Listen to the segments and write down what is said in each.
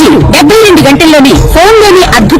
గురూజీ డెబ్బై రెండు గంటల్లోనే ఫోన్లోని అద్భుత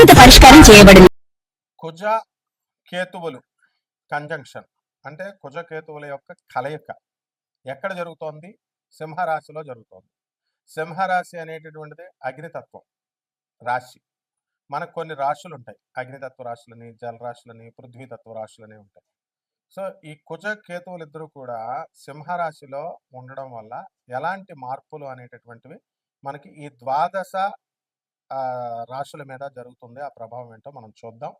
శాశ్వత పరిష్కారం చేయబడింది. కుజ కేతువులు కంజంక్షన్ అంటే కుజ కేతువుల యొక్క కలయిక ఎక్కడ జరుగుతోంది? సింహరాశిలో జరుగుతోంది. సింహరాశి అనేటటువంటిది అగ్నితత్వం రాశి. మనకు కొన్ని రాశులు ఉంటాయి అగ్నితత్వ రాశులని జలరాశులని పృథ్వీతత్వ రాశులని ఉంటాయి. సో ఈ కుజ కేతువులు ఇద్దరు కూడా సింహరాశిలో ఉండడం వల్ల ఎలాంటి మార్పులు అనేటటువంటివి మనకి ఈ ద్వాదశ రాశుల మీద జరుగుతుంది ఆ ప్రభావం ఏంటో మనం చూద్దాం.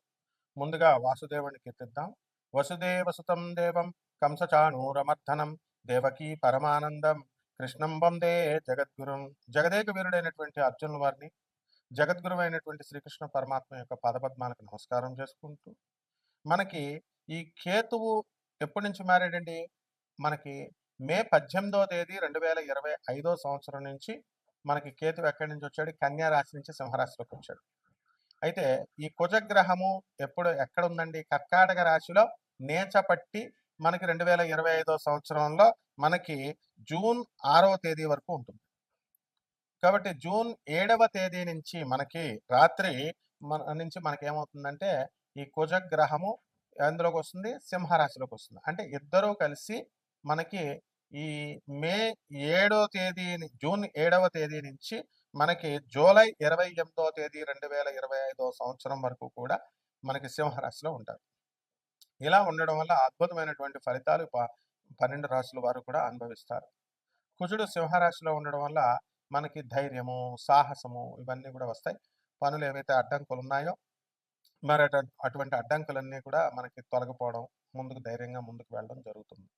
ముందుగా వాసుదేవుని కీర్తిద్దాం. వసుదేవసుతం దేవం కంసచాణూరమర్ధనం దేవకీ పరమానందం కృష్ణం వందే జగద్గురుం జగదేక వీరుడైనటువంటి అర్జునుల వారిని జగద్గురువు అయినటువంటి శ్రీకృష్ణ పరమాత్మ యొక్క పదపద్మాలకు నమస్కారం చేసుకుంటూ మనకి ఈ కేతువు ఎప్పటి నుంచి మారాడండి? మనకి మే పద్దెనిమిదో తేదీ రెండు వేల ఇరవై ఐదో సంవత్సరం నుంచి మనకి కేతు ఎక్కడి నుంచి వచ్చాడు? కన్యా రాశి నుంచి సింహరాశిలోకి వచ్చాడు. అయితే ఈ కుజగ్రహము ఎప్పుడు ఎక్కడ ఉందండి? కర్కాటక రాశిలో నేచపట్టి మనకి రెండు వేల ఇరవై ఐదో సంవత్సరంలో మనకి జూన్ ఆరవ తేదీ వరకు ఉంటుంది. కాబట్టి జూన్ ఏడవ తేదీ నుంచి మనకి రాత్రి మన నుంచి మనకి ఏమవుతుందంటే ఈ కుజగ్రహము ఎందులోకి వస్తుంది సింహరాశిలోకి వస్తుంది. అంటే ఇద్దరూ కలిసి మనకి ఈ మే ఏడో తేదీ జూన్ ఏడవ తేదీ నుంచి మనకి జూలై ఇరవై ఎనిమిదో తేదీ రెండు వేల ఇరవై ఐదో సంవత్సరం వరకు కూడా మనకి సింహరాశిలో ఉంటారు. ఇలా ఉండడం వల్ల అద్భుతమైనటువంటి ఫలితాలు ప- పన్నెండు రాశుల వారు కూడా అనుభవిస్తారు. కుజుడు సింహరాశిలో ఉండడం వల్ల మనకి ధైర్యము సాహసము ఇవన్నీ కూడా వస్తాయి. పనులు ఏవైతే అడ్డంకులు ఉన్నాయో మరి అటువంటి అడ్డంకులన్నీ కూడా మనకి తొలగిపోవడం ముందుకు ధైర్యంగా ముందుకు వెళ్ళడం జరుగుతుంది.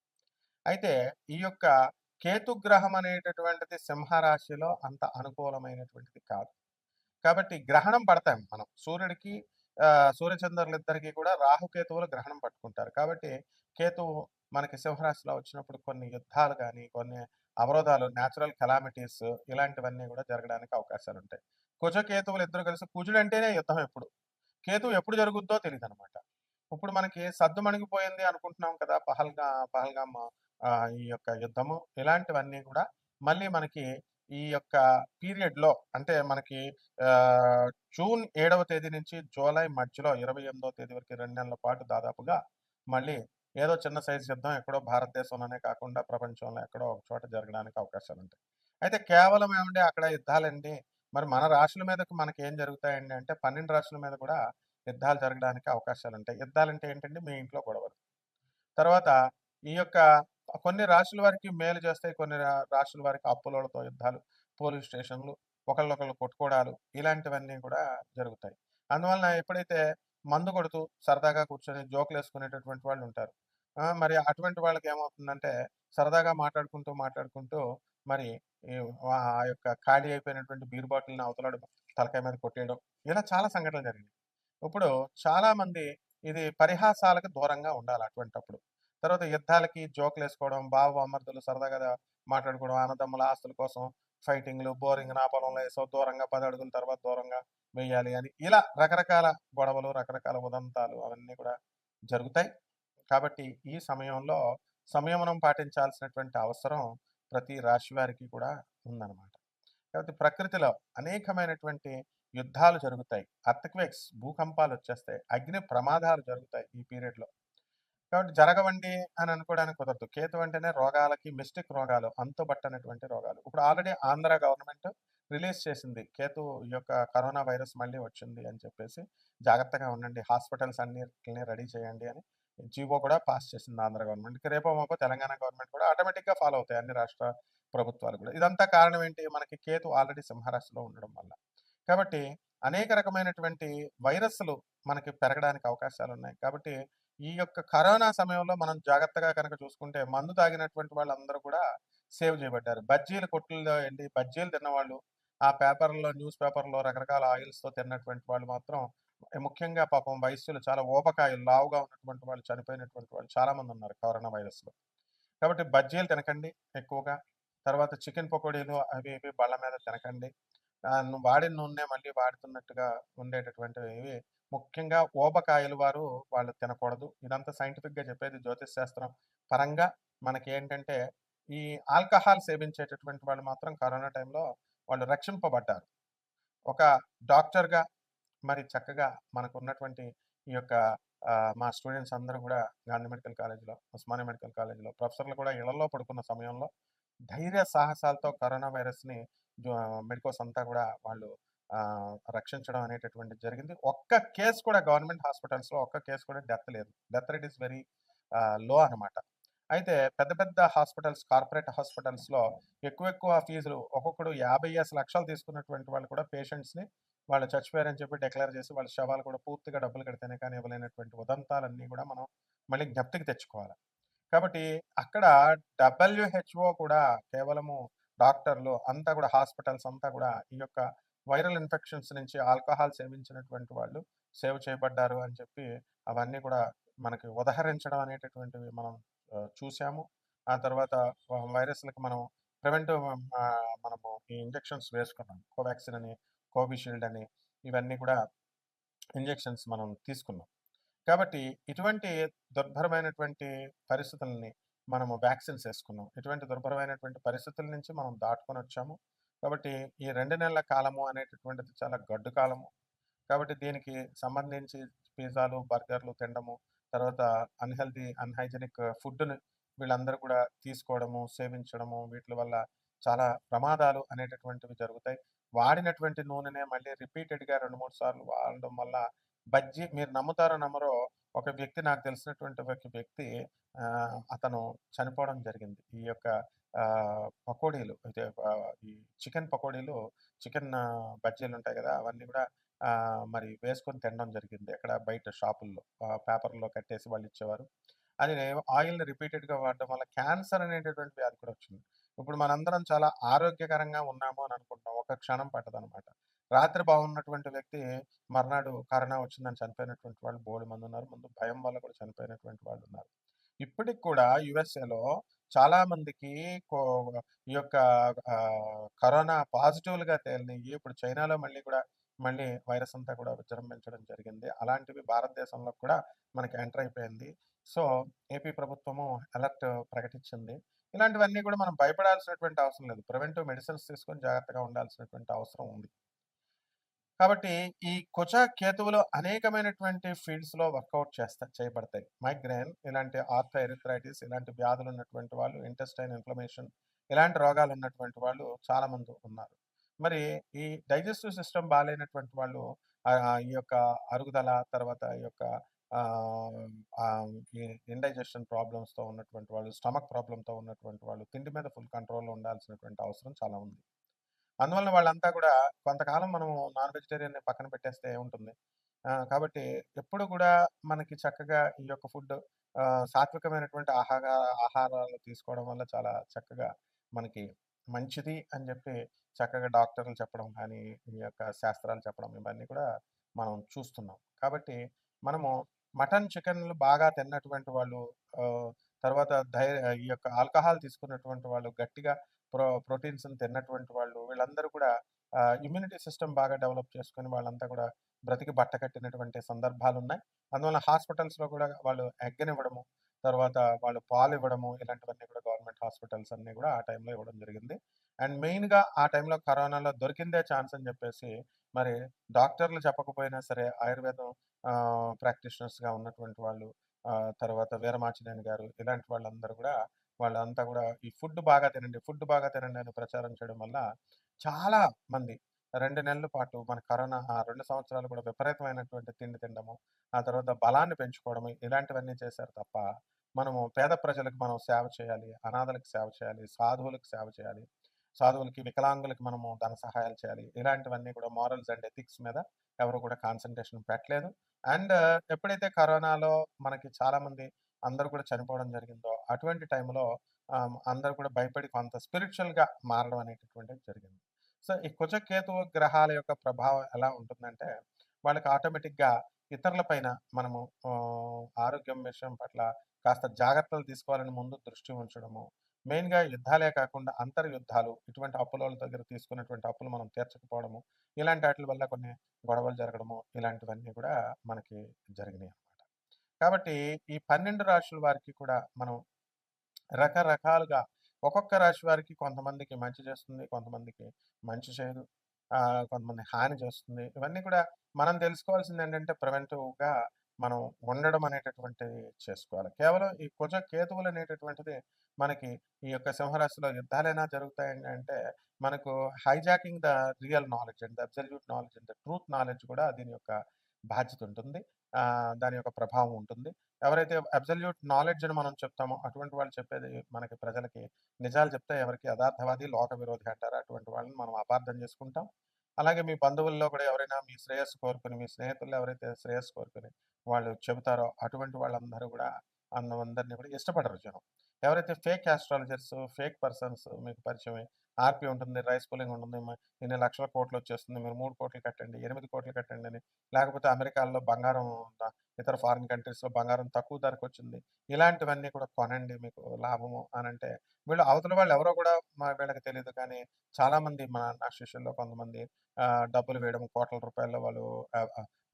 అయితే ఈ యొక్క కేతుగ్రహం అనేటటువంటిది సింహరాశిలో అంత అనుకూలమైనటువంటిది కాదు. కాబట్టి గ్రహణం పడతాం మనం. సూర్యుడికి ఆ, సూర్యచంద్రులిద్దరికీ కూడా రాహుకేతువులు గ్రహణం పట్టుకుంటారు. కాబట్టి కేతువు మనకి సింహరాశిలో వచ్చినప్పుడు కొన్ని యుద్ధాలు కానీ కొన్ని అవరోధాలు న్యాచురల్ కెలామిటీస్ ఇలాంటివన్నీ కూడా జరగడానికి అవకాశాలు ఉంటాయి కుజ కేతువులు ఇద్దరు కలిసి కుజుడు అంటేనే యుద్ధం ఎప్పుడు? కేతువు ఎప్పుడు జరుగుద్దో తెలియదు అనమాట ఇప్పుడు మనకి సద్దు మణిగిపోయింది అనుకుంటున్నాం కదా పహల్గా పహల్గామ్ ఈ యొక్క యుద్ధము ఇలాంటివన్నీ కూడా మళ్ళీ మనకి ఈ యొక్క పీరియడ్లో అంటే మనకి జూన్ ఏడవ తేదీ నుంచి జూలై మధ్యలో ఇరవై ఎనిమిదవ తేదీ వరకు రెండు నెలల పాటు దాదాపుగా మళ్ళీ ఏదో చిన్న సైజు యుద్ధం ఎక్కడో భారతదేశంలోనే కాకుండా ప్రపంచంలో ఎక్కడో ఒక చోట జరగడానికి అవకాశాలు ఉంటాయి అయితే కేవలం ఏమంటే అక్కడ యుద్ధాలండి? మరి మన రాశుల మీదకు మనకి ఏం జరుగుతాయండి అంటే పన్నెండు రాశుల మీద కూడా యుద్ధాలు జరగడానికి అవకాశాలు ఉంటాయి యుద్ధాలంటే ఏంటంటే మీ ఇంట్లో గొడవలు. తర్వాత ఈ యొక్క కొన్ని రాశుల వారికి మేలు చేస్తాయి కొన్ని రా- రాశుల వారికి అప్పులతో యుద్ధాలు పోలీస్ స్టేషన్లు ఒకళ్ళొకళ్ళు కొట్టుకోవడాలు ఇలాంటివన్నీ కూడా జరుగుతాయి. అందువలన ఎప్పుడైతే మందు కొడుతూ సరదాగా కూర్చొని జోకులు వేసుకునేటటువంటి వాళ్ళు ఉంటారు. మరి అటువంటి వాళ్ళకి ఏమవుతుందంటే సరదాగా మాట్లాడుకుంటూ మాట్లాడుకుంటూ మరి ఈ ఆ యొక్క ఖాళీ అయిపోయినటువంటి బీర్ బాటిల్ని అవతలాడు తలకాయ మీద కొట్టేయడం ఇలా చాలా సంఘటనలు జరిగినాయి. ఇప్పుడు చాలా మంది ఇది పరిహాసాలకు దూరంగా ఉండాలి అటువంటప్పుడు. తర్వాత యుద్ధాలకి జోకులు వేసుకోవడం బావ అమర్దులు సరదాగా మాట్లాడుకోవడం అన్నదమ్ముల ఆస్తుల కోసం ఫైటింగ్లు బోరింగ్ నా పొలంలో వేసో దూరంగా పది అడుగుల తర్వాత దూరంగా వేయాలి అని. ఇలా రకరకాల గొడవలు రకరకాల ఉదంతాలు అవన్నీ కూడా జరుగుతాయి. కాబట్టి ఈ సమయంలో సంయమనం పాటించాల్సినటువంటి అవసరం ప్రతి రాశి వారికి కూడా ఉందన్నమాట. కాబట్టి ప్రకృతిలో అనేకమైనటువంటి యుద్ధాలు జరుగుతాయి. అర్థక్వేక్స్ భూకంపాలు వచ్చేస్తాయి. అగ్ని ప్రమాదాలు జరుగుతాయి ఈ పీరియడ్లో. కాబట్టి జరగవండి అని అనుకోవడానికి కుదరదు. కేతు అంటేనే రోగాలకి మిస్టిక్ రోగాలు అంతుబట్టనటువంటి రోగాలు. ఇప్పుడు ఆల్రెడీ ఆంధ్ర గవర్నమెంట్ రిలీజ్ చేసింది. కేతు ఈ యొక్క కరోనా వైరస్ మళ్ళీ వచ్చింది అని చెప్పేసి జాగ్రత్తగా ఉండండి. హాస్పిటల్స్ అన్నిటిని రెడీ చేయండి అని జీవో కూడా పాస్ చేసింది ఆంధ్ర గవర్నమెంట్. రేపో మాకు తెలంగాణ గవర్నమెంట్ కూడా ఆటోమేటిక్గా ఫాలో అవుతాయి అన్ని రాష్ట్ర ప్రభుత్వాలు కూడా. ఇదంతా కారణం ఏంటి? మనకి కేతు ఆల్రెడీ సింహరాశిలో ఉండడం వల్ల. కాబట్టి అనేక రకమైనటువంటి వైరస్లు మనకి పెరగడానికి అవకాశాలు ఉన్నాయి. కాబట్టి ఈ యొక్క కరోనా సమయంలో మనం జాగ్రత్తగా కనుక చూసుకుంటే మందు తాగినటువంటి వాళ్ళందరూ కూడా సేవ్ చేయబడ్డారు బజ్జీలు కొట్టుల్లో వెళ్ళి బజ్జీలు తిన్నవాళ్ళు ఆ పేపర్‌లో న్యూస్ పేపర్‌లో రకరకాల ఆయిల్స్‌తో తిన్నటువంటి వాళ్ళు మాత్రం ముఖ్యంగా పాపం వయస్సులు చాలా ఊబకాయాలు లావుగా ఉన్నటువంటి వాళ్ళు చనిపోయినటువంటి వాళ్ళు చాలామంది ఉన్నారు కరోనా వైరస్‌లో. కాబట్టి బజ్జీలు తినకండి ఎక్కువగా. తర్వాత చికెన్ పకోడీలు అవి ఇవి బల్ల మీద తినకండి. వాడిన నూనె మళ్ళీ వాడుతున్నట్టుగా ఉండేటటువంటివి ముఖ్యంగా ఊబకాయలు వారు వాళ్ళు తినకూడదు. ఇదంతా సైంటిఫిక్‌గా చెప్పేది జ్యోతిష్ శాస్త్రం పరంగా మనకేంటంటే ఈ ఆల్కహాల్ సేవించేటటువంటి వాళ్ళు మాత్రం కరోనా టైంలో వాళ్ళు రక్షింపబడ్డారు. ఒక డాక్టర్‌గా మరి చక్కగా మనకున్నటువంటి ఈ యొక్క మా స్టూడెంట్స్ అందరూ కూడా గాంధీ మెడికల్ కాలేజ్‌లో, ఉస్మానియా మెడికల్ కాలేజీలో ప్రొఫెసర్‌లు కూడా ఇళ్ళలో పడుకున్న సమయంలో ధైర్య సాహసాలతో కరోనా వైరస్‌ని మెడికోస్ అంతా కూడా వాళ్ళు రక్షించడం అనేటటువంటి జరిగింది. ఒక్క కేస్ కూడా గవర్నమెంట్ హాస్పిటల్స్‌లో ఒక్క కేస్ కూడా డెత్ లేదు. Death rate is very low అనమాట. అయితే పెద్ద పెద్ద హాస్పిటల్స్ కార్పొరేట్ హాస్పిటల్స్‌లో ఎక్కువ ఎక్కువ ఫీజులు ఒక్కొక్కడు 50 లక్షలు తీసుకున్నటువంటి వాళ్ళు కూడా పేషెంట్స్‌ని వాళ్ళు చచ్చిపోయారని చెప్పి డిక్లేర్ చేసి వాళ్ళ శవాలు కూడా పూర్తిగా డబ్బులు కడితేనే కానీ ఇవ్వలేనటువంటి ఉదంతాలన్నీ కూడా మనం మళ్ళీ జ్ఞప్తికి తెచ్చుకోవాలి. కాబట్టి అక్కడ డబ్ల్యూహెచ్ఓ కూడా కేవలము డాక్టర్లు అంతా కూడా హాస్పిటల్స్ అంతా కూడా ఈ యొక్క వైరల్ ఇన్ఫెక్షన్స్ నుంచి ఆల్కహాల్ సేవించినటువంటి వాళ్ళు సేవ్ చేయబడ్డారు అని చెప్పి అవన్నీ కూడా మనకి ఉదహరించడం అనేటటువంటివి మనం చూసాము. ఆ తర్వాత వైరస్లకు మనం ప్రివెంటివ్ మనము ఈ ఇంజెక్షన్స్ వేసుకున్నాం. కోవాక్సిన్ అని, కోవిషీల్డ్ అని ఇవన్నీ కూడా ఇంజెక్షన్స్ మనం తీసుకున్నాం. కాబట్టి ఇటువంటి దుర్భరమైనటువంటి పరిస్థితుల్ని మనము వ్యాక్సిన్స్ వేసుకున్నాం ఇటువంటి దుర్భరమైనటువంటి పరిస్థితుల నుంచి మనం దాటుకొని వచ్చాము కాబట్టి ఈ రెండు నెలల కాలము అనేటటువంటిది చాలా గడ్డు కాలము. కాబట్టి దీనికి సంబంధించి పిజ్జాలు, బర్గర్‌లు తినడము, తర్వాత అన్‌హెల్తీ, అన్హైజెనిక్ ఫుడ్‌ని వీళ్ళందరూ కూడా తీసుకోవడము, సేవించడము వీటి వల్ల చాలా ప్రమాదాలు అనేటటువంటివి జరుగుతాయి. వాడినటువంటి నూనెనే మళ్ళీ రిపీటెడ్‌గా 2, 3 సార్లు వాడడం వల్ల బజ్జీ మీరు నమ్ముతారో నమ్మరో ఒక వ్యక్తి నాకు తెలిసినటువంటి ఒక వ్యక్తి అతను చనిపోవడం జరిగింది. ఈ యొక్క పకోడీలు అయితే ఈ చికెన్ పకోడీలు చికెన్ బజ్జీలు ఉంటాయి కదా అవన్నీ కూడా మరి వేసుకొని తినడం జరిగింది. ఎక్కడ బయట షాపుల్లో పేపర్‌లో కట్టేసి వాళ్ళు ఇచ్చేవారు అది ఆయిల్‌ని రిపీటెడ్‌గా వాడడం వల్ల క్యాన్సర్ అనేటటువంటి వ్యాధి కూడా వచ్చింది. ఇప్పుడు మనందరం చాలా ఆరోగ్యకరంగా ఉన్నాము అని అనుకుంటాం. ఒక క్షణం పట్టదనమాట. రాత్రి బాగున్నటువంటి వ్యక్తి మర్నాడు కరోనా వచ్చిందని చనిపోయినటువంటి వాళ్ళు బోడెన్ మంది ఉన్నారు ముందు భయం వల్ల కూడా చనిపోయినటువంటి వాళ్ళు ఉన్నారు ఇప్పటికి కూడా యూఎస్ఏలో చాలా మందికి కో ఈ యొక్క కరోనా పాజిటివ్‌లుగా తేలినయి. ఇప్పుడు చైనాలో మళ్ళీ కూడా మళ్ళీ వైరస్ అంతా కూడా విజృంభించడం జరిగింది. అలాంటివి భారతదేశంలో కూడా మనకి ఎంటర్ అయిపోయింది. సో, ఏపీ ప్రభుత్వము అలర్ట్ ప్రకటించింది. ఇలాంటివన్నీ కూడా మనం భయపడాల్సినటువంటి అవసరం లేదు. ప్రివెంటివ్ మెడిసిన్స్ తీసుకొని జాగ్రత్తగా ఉండాల్సినటువంటి అవసరం ఉంది. కాబట్టి ఈ కుజ, కేతువులు అనేకమైనటువంటి ఫీల్డ్స్‌లో వర్కౌట్ చేస్తా చేయబడతాయి. మైగ్రేన్ ఇలాంటి ఆర్థోఎరిథ్రైటిస్ ఇలాంటి వ్యాధులు ఉన్నటువంటి వాళ్ళు, ఇంటెస్టైన్ ఇన్‌ఫ్లమేషన్ ఇలాంటి రోగాలు ఉన్నటువంటి వాళ్ళు చాలామంది ఉన్నారు. మరి ఈ డైజెస్టివ్ సిస్టమ్ బాగాలేనటువంటి వాళ్ళు ఈ యొక్క అరుగుదల తర్వాత ఈ యొక్క ఈ ఇండైజెషన్ ప్రాబ్లమ్స్‌తో ఉన్నటువంటి వాళ్ళు, స్టమక్ ప్రాబ్లంతో ఉన్నటువంటి వాళ్ళు తిండి మీద ఫుల్ కంట్రోల్‌లో ఉండాల్సినటువంటి అవసరం చాలా ఉంది. అందువల్ల వాళ్ళంతా కూడా కొంతకాలం మనము నాన్ వెజిటేరియన్‌ని పక్కన పెట్టేస్తే ఉంటుంది కాబట్టి ఎప్పుడు కూడా మనకి చక్కగా ఈ యొక్క ఫుడ్ సాత్వికమైనటువంటి ఆహాగా ఆహారాలు తీసుకోవడం వల్ల చాలా చక్కగా మనకి మంచిది అని చెప్పి చక్కగా డాక్టర్లు చెప్పడం కానీ, ఈ యొక్క శాస్త్రాలు చెప్పడం ఇవన్నీ కూడా మనం చూస్తున్నాం. కాబట్టి మనము మటన్, చికెన్‌లు బాగా తిన్నటువంటి వాళ్ళు తర్వాత ధైర్య ఈ యొక్క ఆల్కహాల్ తీసుకున్నటువంటి వాళ్ళు, గట్టిగా ప్రో ప్రోటీన్స్‌ని తిన్నటువంటి వాళ్ళు వీళ్ళందరూ కూడా ఇమ్యూనిటీ సిస్టమ్ బాగా డెవలప్ చేసుకొని వాళ్ళంతా కూడా బ్రతికి బట్ట కట్టినటువంటి సందర్భాలు ఉన్నాయి అందువల్ల హాస్పిటల్స్‌లో కూడా వాళ్ళు ఎగ్గనివ్వడము, తర్వాత వాళ్ళు పాలు ఇవ్వడము ఇలాంటివన్నీ కూడా గవర్నమెంట్ హాస్పిటల్స్ అన్నీ కూడా ఆ టైంలో ఇవ్వడం జరిగింది. అండ్ మెయిన్‌గా ఆ టైంలో కరోనాలో దొరికిందే ఛాన్స్ అని చెప్పేసి మరి డాక్టర్లు చెప్పకపోయినా సరే ఆయుర్వేదం ప్రాక్టీషనర్స్‌గా ఉన్నటువంటి వాళ్ళు తర్వాత వీరమాచినేని గారు ఇలాంటి వాళ్ళందరూ కూడా వాళ్ళంతా కూడా ఈ ఫుడ్ బాగా తినండి, ఫుడ్ బాగా తినండి అని ప్రచారం చేయడం వల్ల చాలా మంది రెండు నెలల పాటు మన కరోనా ఆ రెండు సంవత్సరాలు కూడా విపరీతమైనటువంటి తిండి తినడము, ఆ తర్వాత బలాన్ని పెంచుకోవడము ఇలాంటివన్నీ చేశారు తప్ప, మనము పేద ప్రజలకు మనం సేవ చేయాలి, అనాథలకు సేవ చేయాలి, సాధువులకు సేవ చేయాలి, సాధువులకి, వికలాంగులకి మనము ధన సహాయాలు చేయాలి. ఇలాంటివన్నీ కూడా మోరల్స్ అండ్ ఎథిక్స్ మీద ఎవరు కూడా కాన్సన్ట్రేషన్ పెట్టలేదు. అండ్ ఎప్పుడైతే కరోనాలో మనకి చాలామంది అందరూ కూడా చనిపోవడం జరిగిందో అటువంటి టైంలో అందరూ కూడా భయపడి కొంత స్పిరిచువల్గా మారడం అనేటటువంటిది జరిగింది. సో ఈ కుచకేతు గ్రహాల యొక్క ప్రభావం ఎలా ఉంటుందంటే వాళ్ళకి ఆటోమేటిక్గా ఇతరుల పైన మనము ఆరోగ్యం విషయం పట్ల కాస్త జాగ్రత్తలు తీసుకోవాలని ముందు దృష్టి ఉంచడము మెయిన్గా యుద్ధాలే కాకుండా అంతర్ యుద్ధాలు ఇటువంటి అప్పుల వాళ్ళ దగ్గర తీసుకున్నటువంటి అప్పులు మనం తీర్చకపోవడము ఇలాంటి వాటి వల్ల కొన్ని గొడవలు జరగడము ఇలాంటివన్నీ కూడా మనకి జరిగినాయి కాబట్టి ఈ పన్నెండు రాశుల వారికి కూడా మనం రకరకాలుగా ఒక్కొక్క రాశి వారికి కొంతమందికి మంచి చేస్తుంది కొంతమందికి మంచి చేయదు కొంతమంది హాని చేస్తుంది. ఇవన్నీ కూడా మనం తెలుసుకోవాల్సింది ఏంటంటే ప్రివెంటివ్గా మనం ఉండడం అనేటటువంటిది చేసుకోవాలి. కేవలం ఈ కుజ కేతువులు అనేటటువంటిది మనకి ఈ యొక్క సింహరాశిలో యుద్ధాలైనా జరుగుతాయి అంటే మనకు hijacking the real knowledge and the absolute knowledge and the truth knowledge కూడా దీని యొక్క బాధ్యత ఉంటుంది. దాని యొక్క ప్రభావం ఉంటుంది. ఎవరైతే అబ్సల్యూట్ నాలెడ్జ్ అని మనం చెప్తామో అటువంటి వాళ్ళు చెప్పేది మనకి ప్రజలకి నిజాలు చెప్తే ఎవరికి యథార్థవాది లోక విరోధి అంటారు. అటువంటి వాళ్ళని మనం అపార్థం చేసుకుంటాం. అలాగే మీ బంధువుల్లో కూడా ఎవరైనా మీ శ్రేయస్సు కోరుకుని మీ స్నేహితులు ఎవరైతే శ్రేయస్సు కోరుకుని వాళ్ళు చెబుతారో అటువంటి వాళ్ళందరూ కూడా అందరినీ కూడా ఇష్టపడరు జనం. ఎవరైతే ఫేక్ ఆస్ట్రాలజర్స్ ఫేక్ పర్సన్స్ మీకు పరిచయం ఆర్పి ఉంటుంది రైస్ పులింగ్ ఉంటుంది ఎన్ని ఇన్ని లక్షల కోట్లు వచ్చేస్తుంది మీరు మూడు కోట్లు కట్టండి ఎనిమిది కోట్లు కట్టండి అని. లేకపోతే అమెరికాలో బంగారం ఇతర ఫారిన్ కంట్రీస్లో బంగారం తక్కువ ధరకు వచ్చింది. ఇలాంటివన్నీ కూడా కొనండి మీకు లాభము అని అంటే వీళ్ళు అవతల వాళ్ళు ఎవరో కూడా మా వీళ్ళకి తెలియదు కానీ చాలామంది మా నా శిష్యుల్లో కొంతమంది డబ్బులు వేయడం కోట్ల రూపాయల్లో వాళ్ళు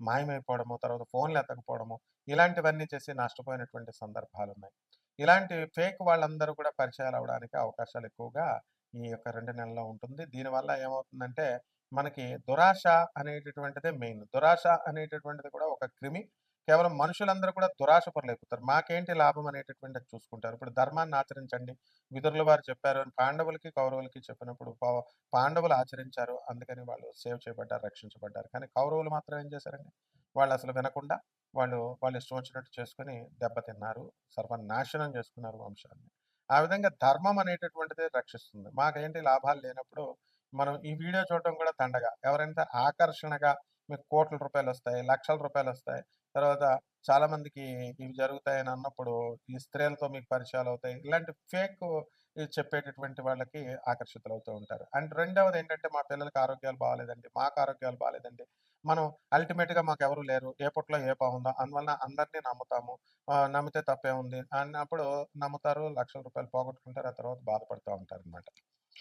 మాయమైపోవడము తర్వాత ఫోన్లు ఎత్తకపోవడము ఇలాంటివన్నీ చేసి నష్టపోయినటువంటి సందర్భాలు ఉన్నాయి ఇలాంటి ఫేక్ వాళ్ళందరూ కూడా పరిచయాలు అవడానికి అవకాశాలు ఎక్కువగా ఈ యొక్క రెండు నెలల్లో ఉంటుంది. దీనివల్ల ఏమవుతుందంటే మనకి దురాశ అనేటటువంటిదే మెయిన్. దురాశ అనేటటువంటిది కూడా ఒక క్రిమి. కేవలం మనుషులందరూ కూడా దురాశ పరులైపోతారు. మాకేంటి లాభం అనేటటువంటిది చూసుకుంటారు. ఇప్పుడు ధర్మాన్ని ఆచరించండి. విదురుల వారు చెప్పారు అని పాండవులకి కౌరవులకి చెప్పినప్పుడు పా- పాండవులు ఆచరించారు. అందుకని వాళ్ళు సేవ్ చేయబడ్డారు రక్షించబడ్డారు. కానీ కౌరవులు మాత్రం ఏం చేశారండి? వాళ్ళు అసలు వినకుండా వాళ్ళు వాళ్ళు ఇష్టం వచ్చినట్టు చేసుకుని దెబ్బతిన్నారు. సర్వనాశనం చేసుకున్నారు వంశాన్ని. ఆ విధంగా ధర్మం అనేటటువంటిది రక్షిస్తుంది. మాకేంటి లాభాలు లేనప్పుడు మనం ఈ వీడియో చూడటం కూడా తండగా. ఎవరైనా ఆకర్షణగా మీకు కోట్ల రూపాయలు వస్తాయి లక్షల రూపాయలు వస్తాయి తర్వాత చాలా మందికి ఇవి జరుగుతాయని అన్నప్పుడు ఈ స్త్రీలతో మీకు పరిచయాలు అవుతాయి. ఇలాంటి ఫేక్ చెప్పేటటువంటి వాళ్ళకి ఆకర్షితులు అవుతూ ఉంటారు. అండ్ రెండవది ఏంటంటే మా పిల్లలకి ఆరోగ్యాలు బాగాలేదండి మాకు ఆరోగ్యాలు బాగాలేదండి. మనం అల్టిమేట్గా మాకు ఎవరు లేరు. ఏ పొట్లో ఏ బాగుందో అందువలన అందరినీ నమ్ముతాము. నమ్మితే తప్పే ఉంది అన్నప్పుడు నమ్ముతారు లక్షల రూపాయలు పోగొట్టుకుంటారు ఆ తర్వాత బాధపడుతూ ఉంటారు అనమాట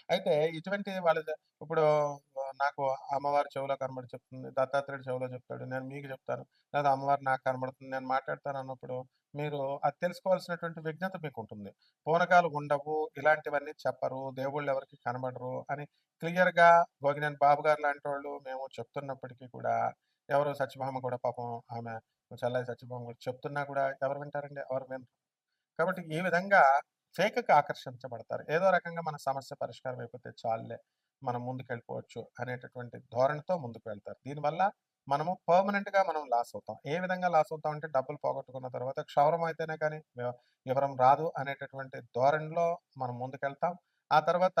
అయితే ఇటువంటి వాళ్ళ ఇప్పుడు నాకు అమ్మవారి చెవిలో కనబడి చెప్తుంది దత్తాత్రేయుడు చెవిలో చెప్తాడు నేను మీకు చెప్తాను లేదా అమ్మవారు నాకు కనబడుతుంది నేను మాట్లాడతాను అన్నప్పుడు మీరు అది తెలుసుకోవాల్సినటువంటి విజ్ఞత మీకు ఉంటుంది పూనకాలు ఉండవు ఇలాంటివన్నీ చెప్పరు దేవుళ్ళు ఎవరికి కనబడరు అని క్లియర్గా గోగినేని బాబు గారు లాంటి వాళ్ళు మేము చెప్తున్నప్పటికీ కూడా ఎవరు సత్యభామ కూడా పాపం ఆమె చల్లారి సత్యభామ కూడా చెప్తున్నా కూడా ఎవరు వింటారండి? ఎవరు వినరు. కాబట్టి ఈ విధంగా ఫేక్కి ఆకర్షించబడతారు. ఏదో రకంగా మన సమస్య పరిష్కారం అయిపోతే చాలులే మనం ముందుకెళ్ళిపోవచ్చు అనేటటువంటి ధోరణితో ముందుకు వెళ్తారు దీనివల్ల మనము పర్మనెంట్గా మనం లాస్ అవుతాం. ఏ విధంగా లాస్ అవుతాం అంటే డబ్బులు పోగొట్టుకున్న తర్వాత క్షవరం అయితేనే కానీ వివరం రాదు అనేటటువంటి ధోరణిలో మనం ముందుకెళ్తాం. ఆ తర్వాత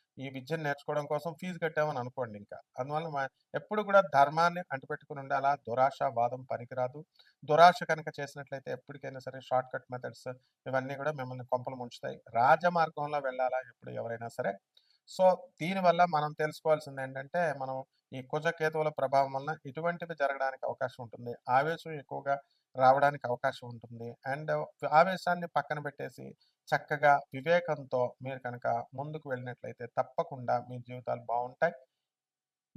ఈ విద్యను నేర్చుకోవడం కోసం ఫీజు కట్టామని అనుకోండి ఇంకా. అందువల్ల మా- ఎప్పుడు కూడా ధర్మాన్ని అంటిపెట్టుకుని అలా దురాశ వాదం పనికిరాదు. దురాశ కనుక చేసినట్లయితే ఎప్పటికైనా సరే షార్ట్ కట్ మెథడ్స్ ఇవన్నీ కూడా మిమ్మల్ని కొంపలు ముంచుతాయి. రాజమార్గంలో వెళ్ళాలా ఎప్పుడు ఎవరైనా సరే. సో దీనివల్ల మనం తెలుసుకోవాల్సింది ఏంటంటే మనం ఈ కుజకేతువుల ప్రభావం వలన ఇటువంటివి జరగడానికి అవకాశం ఉంటుంది. ఆవేశం ఎక్కువగా రావడానికి అవకాశం ఉంటుంది. అండ్ ఆవేశాన్ని పక్కన పెట్టేసి చక్కగా వివేకంతో మీరు కనుక ముందుకు వెళ్ళినట్లయితే తప్పకుండా మీ జీవితాలు బాగుంటాయి.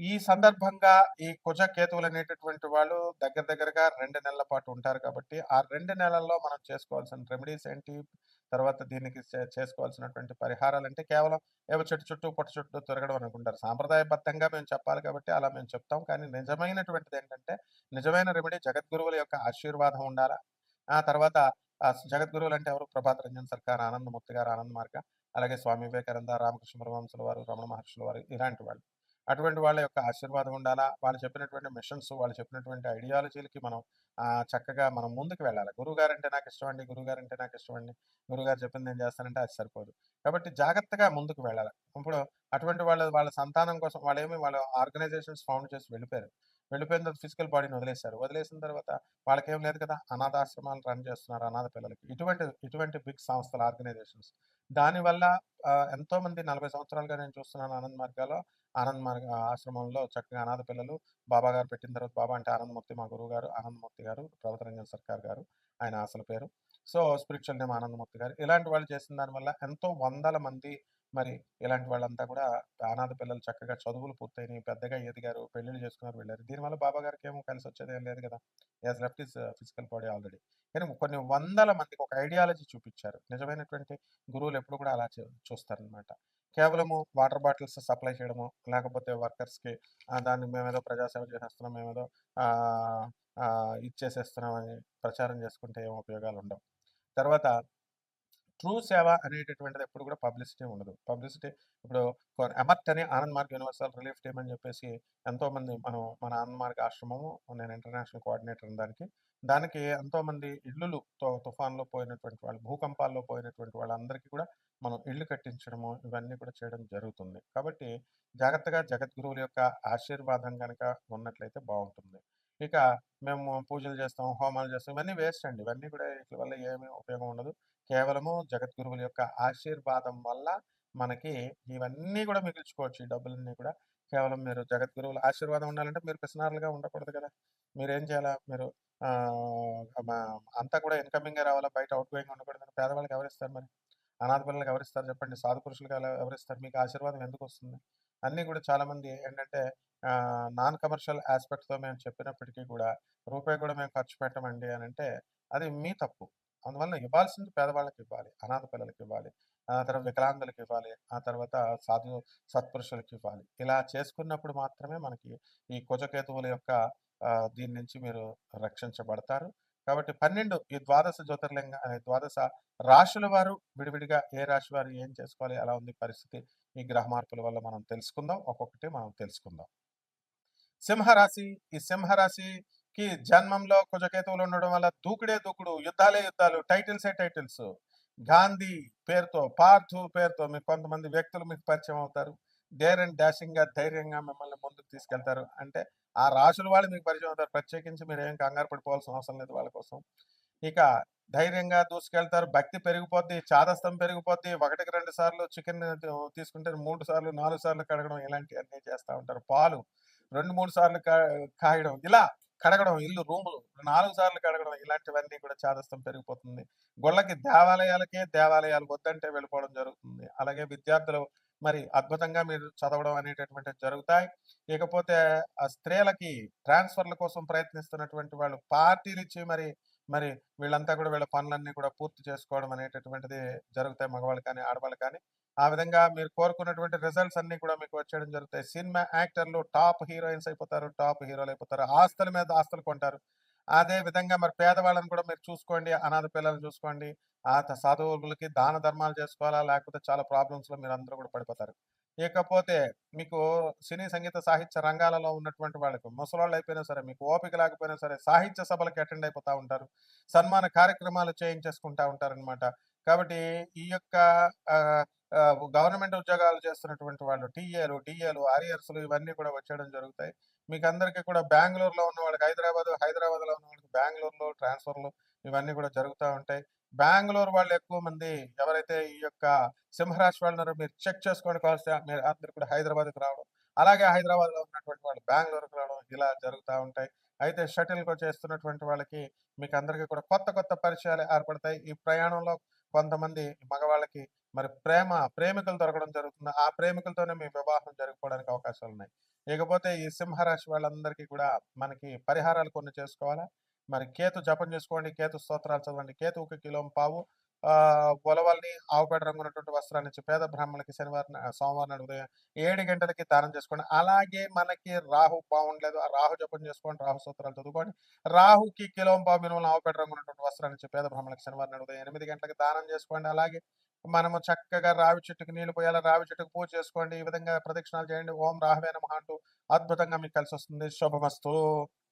ఈ సందర్భంగా ఈ కుజ కేతువులు అనేటటువంటి వాళ్ళు దగ్గర దగ్గరగా రెండు నెలల పాటు ఉంటారు కాబట్టి ఆ రెండు నెలల్లో మనం చేసుకోవాల్సిన రెమెడీస్ ఏంటి? తర్వాత దీనికి చే- చేసుకోవాల్సినటువంటి పరిహారాలు అంటే కేవలం ఏవో చెట్టు చుట్టూ పొట్టు చుట్టూ తిరగడం అనుకుంటారు. సాంప్రదాయబద్ధంగా మేము చెప్పాలి కాబట్టి అలా మేము చెప్తాం. కానీ నిజమైనటువంటిది ఏంటంటే నిజమైన రెమెడీ జగద్గురువుల యొక్క ఆశీర్వాదం ఉండాలా? ఆ తర్వాత జగద్గురువులు అంటే ఎవరు? ప్రభాత్ రంజన్ సర్కార్ ఆనందమూర్తి గారు ఆనంద మార్గ అలాగే స్వామి వివేకానంద రామకృష్ణ పరమహంసుల వారు రమణ మహర్షుల వారు ఇలాంటి వాళ్ళు. అటువంటి వాళ్ళ యొక్క ఆశీర్వాదం ఉండాలా? వాళ్ళు చెప్పినటువంటి మిషన్స్ వాళ్ళు చెప్పినటువంటి ఐడియాలజీలకి మనం చక్కగా మనం ముందుకు వెళ్ళాలి. గురువుగారు అంటే నాకు ఇష్టం అండి గురువుగారు అంటే నాకు ఇష్టం అండి. గురువుగారు చెప్పింది నేను చేస్తానంటే అది సరిపోదు. కాబట్టి జాగ్రత్తగా ముందుకు వెళ్ళాలి. ఇప్పుడు అటువంటి వాళ్ళ వాళ్ళ సంతానం కోసం వాళ్ళు ఏమి వాళ్ళ ఆర్గనైజేషన్స్ ఫౌండ్ చేసి వెళ్ళిపోయారు. వెళ్ళిపోయిన తర్వాత ఫిజికల్ బాడీని వదిలేశారు. వదిలేసిన తర్వాత వాళ్ళకేం లేదు కదా! అనాథాశ్రమాలు రన్ చేస్తున్నారు అనాథ పిల్లలకి. ఇటువంటి ఇటువంటి బిగ్ సంస్థలు ఆర్గనైజేషన్స్. దానివల్ల ఎంతోమంది నలభై సంవత్సరాలుగా నేను చూస్తున్నాను ఆనంద్ మార్గాలో. ఆనంద్ మార్గ ఆశ్రమంలో చక్కగా అనాథ పిల్లలు బాబా గారు పెట్టిన తర్వాత బాబా అంటే ఆనందమూర్తి మా గురువు గారు ఆనందమూర్తి గారు ప్రభుత్వ సర్కార్ గారు ఆయన అసలు పేరు. సో స్పిరిచువల్ నేమ్ ఆనందమూర్తి గారు. ఇలాంటి వాళ్ళు చేసిన దానివల్ల ఎంతో వందల మంది మరి ఇలాంటి వాళ్ళంతా కూడా అనాథ పిల్లలు చక్కగా చదువులు పూర్తయినాయి. పెద్దగా ఎదిగారు పెళ్ళిళ్ళు చేసుకున్నారు వెళ్ళారు దీనివల్ల బాబా గారికి ఏమో కలిసి వచ్చేది ఏం లేదు కదా! As left is physical body already కానీ కొన్ని వందల మందికి ఒక ఐడియాలజీ చూపించారు. నిజమైనటువంటి గురువులు ఎప్పుడు కూడా అలా చూ- చూస్తారనమాట కేవలము వాటర్ బాటిల్స్ సప్లై చేయడము లేకపోతే వర్కర్స్కి దాన్ని మేమేదో ప్రజాసేవ చేసేస్తున్నాం మేమేదో ఆ, ఇచ్చేసేస్తున్నాం అని ప్రచారం చేసుకుంటే ఏం ఉపయోగాలు ఉండవు. తర్వాత ట్రూ సేవ అనేటటువంటిది ఎప్పుడు కూడా పబ్లిసిటీ ఉండదు. పబ్లిసిటీ ఇప్పుడు ఎమర్ట్ అని Anand Marg universal relief team అని చెప్పేసి ఎంతోమంది మనం మన ఆనంద్ మార్గ్ ఆశ్రమము నేను ఇంటర్నేషనల్ కోఆర్డినేటర్ దానికి దానికి ఎంతోమంది ఇళ్ళు ఇల్లులు తో- తుఫాన్లో పోయినటువంటి వాళ్ళు భూకంపాల్లో పోయినటువంటి వాళ్ళందరికీ కూడా మనం ఇల్లు కట్టించడము ఇవన్నీ కూడా చేయడం జరుగుతుంది. కాబట్టి జాగ్రత్తగా జగద్గురువుల యొక్క ఆశీర్వాదం కనుక ఉన్నట్లయితే బాగుంటుంది. ఇక మేము పూజలు చేస్తాం హోమాలు చేస్తాం ఇవన్నీ వేస్ట్ అండి. ఇవన్నీ కూడా వీటి వల్ల ఏమీ ఉపయోగం ఉండదు. కేవలము జగద్గురువుల యొక్క ఆశీర్వాదం వల్ల మనకి ఇవన్నీ కూడా మిగిల్చుకోవచ్చు ఈ డబ్బులన్నీ కూడా. కేవలం మీరు జగద్గురువుల ఆశీర్వాదం ఉండాలంటే మీరు పిసినారులుగా ఉండకూడదు కదా. మీరేం చేయాలా? మీరు మా- అంతా కూడా ఇన్కమింగ్ రావాలా? బయట అవుట్ గోయింగ్ ఉండకూడదు పేదవాళ్ళకి ఎవరిస్తారు మరి? అనాథ పిల్లలకి ఎవరిస్తారు చెప్పండి? సాధు పురుషులకు ఎవరిస్తారు? మీకు ఆశీర్వాదం ఎందుకు వస్తుంది? అన్నీ కూడా చాలామంది ఏంటంటే నాన్ కమర్షియల్ ఆస్పెక్ట్తో మేము చెప్పినప్పటికీ కూడా రూపాయి కూడా మేము ఖర్చు పెట్టమండి అని అంటే అది మీ తప్పు. అందువల్ల ఇవ్వాల్సింది పేదవాళ్ళకి ఇవ్వాలి అనాథ పిల్లలకి ఇవ్వాలి ఆ తర్వాత వికలాంగులకు ఇవ్వాలి ఆ తర్వాత సాధు సత్పురుషులకి ఇవ్వాలి. ఇలా చేసుకున్నప్పుడు మాత్రమే మనకి ఈ కుజకేతువుల యొక్క దీని నుంచి మీరు రక్షించబడతారు. కాబట్టి పన్నెండు ఈ ద్వాదశ జ్యోతిర్లింగ ద్వాదశ రాశుల వారు విడివిడిగా ఏ రాశి వారు ఏం చేసుకోవాలి ఎలా ఉంది పరిస్థితి ఈ గ్రహ మార్పుల వల్ల మనం తెలుసుకుందాం. ఒక్కొక్కటి మనం తెలుసుకుందాం. సింహరాశి ఈ సింహరాశికి జన్మంలో కుజకేతువులు ఉండడం వల్ల దూకుడే దూకుడు యుద్ధాలే యుద్ధాలు టైటిల్సే టైటిల్స్. గాంధీ పేరుతో పార్థు పేరుతో మీకు కొంతమంది వ్యక్తులు మీకు పరిచయం అవుతారు. డేర్ అండ్ డాషింగ్గా ధైర్యంగా మిమ్మల్ని ముందుకు తీసుకెళ్తారు. అంటే ఆ రాశుల వాళ్ళు మీకు పరిచయం అవుతారు. ప్రత్యేకించి మీరు ఏం కంగారు పడిపోవాల్సిన అవసరం లేదు వాళ్ళ కోసం. ఇక ధైర్యంగా దూసుకెళ్తారు. భక్తి పెరిగిపోద్ది చాదస్తం పెరిగిపోద్ది. ఒకటికి రెండు సార్లు చికెన్ తీసుకుంటే మూడు సార్లు నాలుగు సార్లు కడగడం ఇలాంటివన్నీ చేస్తూ ఉంటారు. పాలు రెండు మూడు సార్లు కా- కాయడం ఇలా కడగడం ఇల్లు రూములు నాలుగు సార్లు కడగడం ఇలాంటివన్నీ కూడా చాదస్తం పెరిగిపోతుంది. గుళ్ళకి దేవాలయాలకే దేవాలయాలు వద్దంటే వెళ్ళిపోవడం జరుగుతుంది. అలాగే విద్యార్థులు మరి అద్భుతంగా మీరు చదవడం అనేటటువంటి జరుగుతాయి. ఇకపోతే ఆ స్త్రీలకి ట్రాన్స్ఫర్ల కోసం ప్రయత్నిస్తున్నటువంటి వాళ్ళు పార్టీలు ఇచ్చి మరి మరి వీళ్ళంతా కూడా వీళ్ళ పనులన్నీ కూడా పూర్తి చేసుకోవడం అనేటటువంటిది జరుగుతాయి. మగవాళ్ళు కానీ ఆడవాళ్ళు కానీ. ఆ విధంగా మీరు కోరుకున్నటువంటి రిజల్ట్స్ అన్ని కూడా మీకు వచ్చేయడం జరుగుతాయి. సినిమా యాక్టర్లు టాప్ హీరోయిన్స్ అయిపోతారు టాప్ హీరోలు అయిపోతారు. ఆస్తుల మీద ఆస్తులు కొంటారు. అదే విధంగా మరి పేదవాళ్ళని కూడా మీరు చూసుకోండి అనాథ పిల్లల్ని చూసుకోండి. ఆ సాధువులకి దాన ధర్మాలు చేసుకోవాలా లేకపోతే చాలా ప్రాబ్లమ్స్లో మీరు అందరూ కూడా పడిపోతారు. ఇకపోతే మీకు సినీ సంగీత సాహిత్య రంగాలలో ఉన్నటువంటి వాళ్ళకు ముసలాళ్ళు అయిపోయినా సరే మీకు ఓపిక లేకపోయినా సరే సాహిత్య సభలకు అటెండ్ అయిపోతూ ఉంటారు. సన్మాన కార్యక్రమాలు చేయించేసుకుంటా ఉంటారు అనమాట కాబట్టి ఈ యొక్క గవర్నమెంట్ ఉద్యోగాలు చేస్తున్నటువంటి వాళ్ళు టీఏలు డిఏలు ఆరియర్స్లు ఇవన్నీ కూడా వచ్చేయడం జరుగుతాయి. మీకు అందరికీ కూడా బెంగళూరులో ఉన్న వాళ్ళకి హైదరాబాద్ హైదరాబాద్లో ఉన్న వాళ్ళకి బెంగళూరులో ట్రాన్స్ఫర్లు ఇవన్నీ కూడా జరుగుతూ ఉంటాయి. బెంగళూరు వాళ్ళు ఎక్కువ మంది ఎవరైతే ఈ యొక్క సింహరాశి వాళ్ళు ఉన్నారో మీరు చెక్ చేసుకోండి కావాల్సిన మీరు అందరు కూడా హైదరాబాద్కి రావడం అలాగే హైదరాబాద్లో ఉన్నటువంటి వాళ్ళు బెంగళూరుకు రావడం ఇలా జరుగుతూ ఉంటాయి. అయితే షటిల్ చేస్తున్నటువంటి వాళ్ళకి మీకు అందరికీ కూడా కొత్త కొత్త పరిచయాలు ఏర్పడతాయి. ఈ ప్రయాణంలో కొంతమంది మగవాళ్ళకి మరి ప్రేమ ప్రేమికులు దొరకడం జరుగుతుంది. ఆ ప్రేమికులతోనే మీ వివాహం జరిగిపోవడానికి అవకాశాలు ఉన్నాయి. ఇకపోతే ఈ సింహరాశి వాళ్ళందరికీ కూడా మనకి పరిహారాలు కొన్ని చేసుకోవాలా? మరి కేతు జపం చేసుకోండి కేతు స్తోత్రాలు చదవండి కేతువుకి కిలో పావు ఆ పొలవల్ని ఆవుపేట రంగు ఉన్నటువంటి వస్త్రాన్ని ఇచ్చి పేద బ్రాహ్మణులకి శనివారం సోమవారం నాడు ఉదయం ఏడు గంటలకి దానం చేసుకోండి. అలాగే మనకి రాహు బాగుండలేదు. ఆ రాహు జపం చేసుకోండి. రాహు సూత్రాలు చదువుకోండి. రాహుకి కిలోం పావు మినుములు ఆవుపేట రంగు ఉన్నటువంటి వస్త్రాన్ని ఇచ్చి పేద బ్రాహ్మణులకి శనివారం నాడు ఉదయం ఎనిమిది గంటలకి దానం చేసుకోండి. అలాగే మనము చక్కగా రావి చెట్టుకు నీళ్ళు పోయాలి? రావి చెట్టుకు పూజ చేసుకోండి. ఈ విధంగా ప్రదక్షిణాలు చేయండి. ఓం రాహవే మహా అంటూ అద్భుతంగా మీకు కలిసి వస్తుంది. శుభమస్తు.